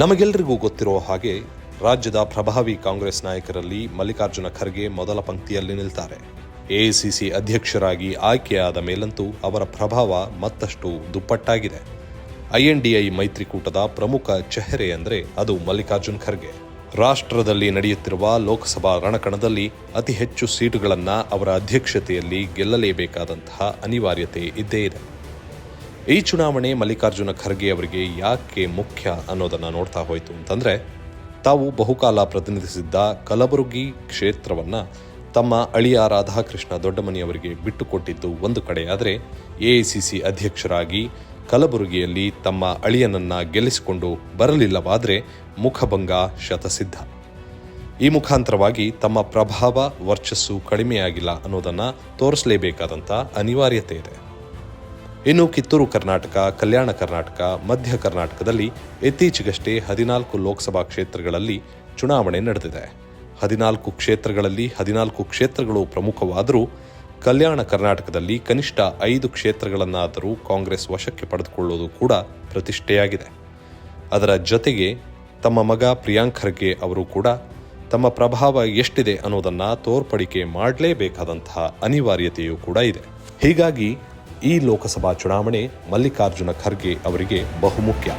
ನಮಗೆಲ್ಲರಿಗೂ ಗೊತ್ತಿರೋ ಹಾಗೆ ರಾಜ್ಯದ ಪ್ರಭಾವಿ ಕಾಂಗ್ರೆಸ್ ನಾಯಕರಲ್ಲಿ ಮಲ್ಲಿಕಾರ್ಜುನ ಖರ್ಗೆ ಮೊದಲ ಪಂಕ್ತಿಯಲ್ಲಿ ನಿಲ್ತಾರೆ. ಎಐಸಿಸಿ ಅಧ್ಯಕ್ಷರಾಗಿ ಆಯ್ಕೆಯಾದ ಮೇಲಂತೂ ಅವರ ಪ್ರಭಾವ ಮತ್ತಷ್ಟು ದುಪ್ಪಟ್ಟಾಗಿದೆ. ಐಎನ್ಡಿಐ ಮೈತ್ರಿಕೂಟದ ಪ್ರಮುಖ ಚೆಹರೆ ಅಂದರೆ ಅದು ಮಲ್ಲಿಕಾರ್ಜುನ್ ಖರ್ಗೆ. ರಾಷ್ಟ್ರದಲ್ಲಿ ನಡೆಯುತ್ತಿರುವ ಲೋಕಸಭಾ ರಣಕಣದಲ್ಲಿ ಅತಿ ಹೆಚ್ಚು ಸೀಟುಗಳನ್ನು ಅವರ ಅಧ್ಯಕ್ಷತೆಯಲ್ಲಿ ಗೆಲ್ಲಲೇಬೇಕಾದಂತಹ ಅನಿವಾರ್ಯತೆ ಇದ್ದೇ ಇದೆ. ಈ ಚುನಾವಣೆ ಮಲ್ಲಿಕಾರ್ಜುನ ಖರ್ಗೆ ಅವರಿಗೆ ಯಾಕೆ ಮುಖ್ಯ ಅನ್ನೋದನ್ನು ನೋಡ್ತಾ ಹೋಯಿತು ಅಂತಂದರೆ, ತಾವು ಬಹುಕಾಲ ಪ್ರತಿನಿಧಿಸಿದ್ದ ಕಲಬುರಗಿ ಕ್ಷೇತ್ರವನ್ನು ತಮ್ಮ ಅಳಿಯ ರಾಧಾಕೃಷ್ಣ ದೊಡ್ಡಮನಿಯವರಿಗೆ ಬಿಟ್ಟುಕೊಟ್ಟಿದ್ದು ಒಂದು ಕಡೆಯಾದರೆ ಎಐಸಿಸಿ ಅಧ್ಯಕ್ಷರಾಗಿ ಕಲಬುರಗಿಯಲ್ಲಿ ತಮ್ಮ ಅಳಿಯನನ್ನು ಗೆಲ್ಲಿಸಿಕೊಂಡು ಬರಲಿಲ್ಲವಾದರೆ ಮುಖಭಂಗ ಶತಸಿದ್ಧ. ಈ ಮುಖಾಂತರವಾಗಿ ತಮ್ಮ ಪ್ರಭಾವ, ವರ್ಚಸ್ಸು ಕಡಿಮೆಯಾಗಿಲ್ಲ ಅನ್ನೋದನ್ನು ತೋರಿಸಲೇಬೇಕಾದಂಥ ಅನಿವಾರ್ಯತೆ ಇದೆ. ಇನ್ನು ಕಿತ್ತೂರು ಕರ್ನಾಟಕ, ಕಲ್ಯಾಣ ಕರ್ನಾಟಕ, ಮಧ್ಯ ಕರ್ನಾಟಕದಲ್ಲಿ ಇತ್ತೀಚೆಗಷ್ಟೇ ಹದಿನಾಲ್ಕು ಲೋಕಸಭಾ ಕ್ಷೇತ್ರಗಳಲ್ಲಿ ಚುನಾವಣೆ ನಡೆದಿದೆ. ಹದಿನಾಲ್ಕು ಕ್ಷೇತ್ರಗಳಲ್ಲಿ ಹದಿನಾಲ್ಕು ಕ್ಷೇತ್ರಗಳು ಪ್ರಮುಖವಾದರೂ ಕಲ್ಯಾಣ ಕರ್ನಾಟಕದಲ್ಲಿ ಕನಿಷ್ಠ ಐದು ಕ್ಷೇತ್ರಗಳನ್ನಾದರೂ ಕಾಂಗ್ರೆಸ್ ವಶಕ್ಕೆ ಪಡೆದುಕೊಳ್ಳುವುದು ಕೂಡ ಪ್ರತಿಷ್ಠೆಯಾಗಿದೆ. ಅದರ ಜೊತೆಗೆ ತಮ್ಮ ಮಗ ಪ್ರಿಯಾಂಕ್ ಖರ್ಗೆ ಅವರು ಕೂಡ ತಮ್ಮ ಪ್ರಭಾವ ಎಷ್ಟಿದೆ ಅನ್ನೋದನ್ನು ತೋರ್ಪಡಿಕೆ ಮಾಡಲೇಬೇಕಾದಂತಹ ಅನಿವಾರ್ಯತೆಯೂ ಕೂಡ ಇದೆ. ಹೀಗಾಗಿ ಈ ಲೋಕಸಭಾ ಚುನಾವಣೆ ಮಲ್ಲಿಕಾರ್ಜುನ ಖರ್ಗೆ ಅವರಿಗೆ ಬಹುಮುಖ್ಯ.